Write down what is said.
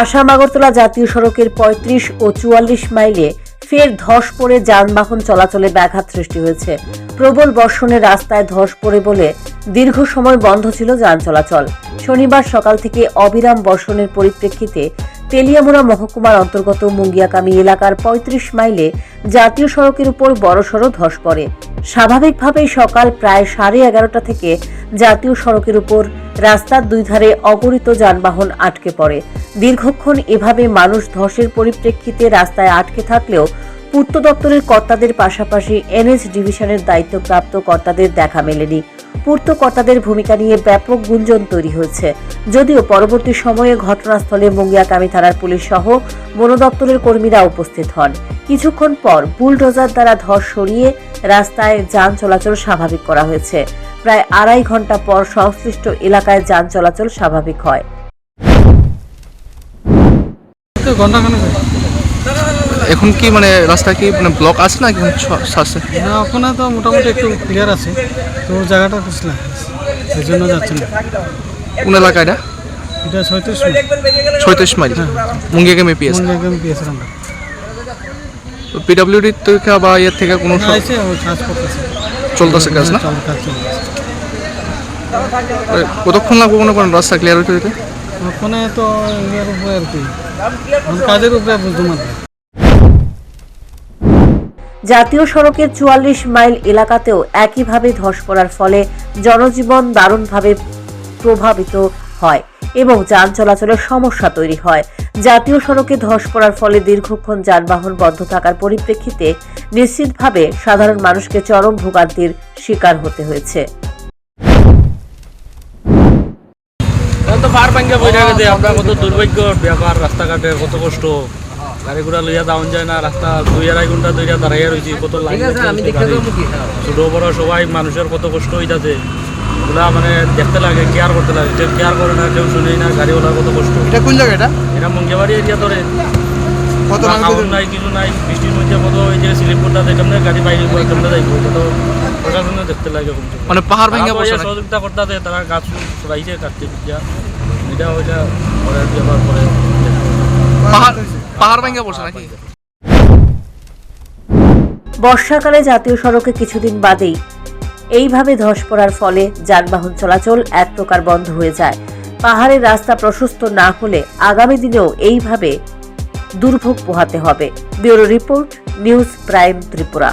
আসাম আগরতলা জাতীয় সড়কের পঁয়ত্রিশ ও চুয়াল্লিশ মাইলে ফের ধস পড়ে যানবাহন চলাচলে ব্যাঘাত সৃষ্টি হয়েছে। প্রবল বর্ষণে রাস্তায় ধস পড়ে বলে দীর্ঘ সময় বন্ধ ছিল যান চলাচল। শনিবার সকাল থেকে অবিরাম বর্ষণের পরিপ্রেক্ষিতে তেলিয়ামুড়া মহকুমার অন্তর্গত মুঙ্গিয়াকামি এলাকার পঁয়ত্রিশ মাইলে জাতীয় সড়কের উপর বড়সড় ধস পড়ে। স্বাভাবিকভাবেই সকাল প্রায় সাড়ে এগারোটা থেকে জাতীয় সড়কের উপর রাস্তার দুই ধারে অগণিত যানবাহন আটকে পড়ে। দীর্ঘক্ষণ এভাবে মানুষ ধসের পরিপ্রেক্ষিতে রাস্তায় আটকে থাকলেও পূর্ত দপ্তরের কর্তাদের পাশাপাশি এনএস ডিভিশনের দায়িত্বপ্রাপ্ত কর্তাদের দেখা মেলেনি। পূর্ত কর্তাদের ভূমিকা নিয়ে ব্যাপক গুঞ্জন তৈরি হয়েছে। যদিও পরবর্তী সময়ে ঘটনাস্থলে মুঙ্গিয়াকামী থানার পুলিশ সহ বন দপ্তরের কর্মীরা উপস্থিত হন। কিছুক্ষণ পর বুলডোজার দ্বারা ধস সরিয়ে রাস্তায় যান চলাচল স্বাভাবিক করা হয়েছে। প্রায় আড়াই ঘণ্টা পর সংশ্লিষ্ট এলাকায় যান চলাচল স্বাভাবিক হয়। এখন কি মানে রাস্তা কি মানে ব্লক আছে না আছে না ওখানে তো মোটামুটি একটু ক্লিয়ার আছে। তো জায়গাটা জন্য যাচ্ছে না। কোন এলাকা এটা? এটা ছয়ত্রিশ ছয়ত্রিশ মাইল। মুঙ্গিয়াকে মেপি আছে মন পেয়েছে? আমরা। পিডাব্লিউডি থেকে বা ইয়ের থেকে কোনো করতেছে। চলতেছে কাজ না? কতক্ষণ লাগবে মনে করেন রাস্তা ক্লিয়ার হতে হতে ওখানে তো ইয়ের উপরে আর কি। কাজের উপরে বুঝতে জাতীয় সড়কের চুয়াল্লিশ মাইল এলাকাতেও একইভাবে ধস পড়ার ফলে জনজীবন দারুণভাবে প্রভাবিত হয়। এবং যান চলাচলের সমস্যা তৈরি হয়। জাতীয় সড়কে ধস পড়ার ফলে দীর্ঘক্ষণ যানবাহন বন্ধ থাকার পরিপ্রেক্ষিতে নিশ্চিতভাবে সাধারণ মানুষকে চরম ভোগান্তির শিকার হতে হয়েছে। তো পার ভাঙ্গা বই গেছে আমরা কত দুর্ভাগ্য ব্যাপার রাস্তাঘাটে কত কষ্ট। গাড়ি ঘোড়া লইয়া যায় না রাস্তা দুই আড়াই ঘণ্টা ধরে দাঁড়াইয়া রয়েছি কত লাইন ছোট বড় সবাই মানুষের কত কষ্ট হইতাছে। ওগুলা মানে দেখতে লাগে কেয়ার করতে লাগে। কেউ কেয়ার করে না কেউ শুনেই না গাড়িওয়ালার কত কষ্ট। এটা কোন জায়গা এটা? মঙ্গেবাড়ি এরিয়া ধরে। কত না নাই কিছু নাই বৃষ্টির মধ্যে কত ওই যে স্লিপ করতে কেমনে গাড়ি বাইরে করে কেমনে যাইব? এটা তো প্রশাসনে দেখতে লাগে মানে পাহাড় ভেঙে তারা বসে সহযোগিতা করতে তারা গাছ ছড়াইছে কাটতে এটা ওইটা করে পাহাড় পাহাড় ভেঙে বসে নাকি? বর্ষাকালে জাতীয় সড়কে কিছুদিন বাদেই এইভাবে ধস পড়ার ফলে যানবাহন চলাচল এক প্রকার বন্ধ হয়ে যায়। পাহাড়ের রাস্তা প্রশস্ত না হলে আগামী দিনেও এইভাবে দুর্ভোগ পোহাতে হবে। Bureau report, news prime Tripura.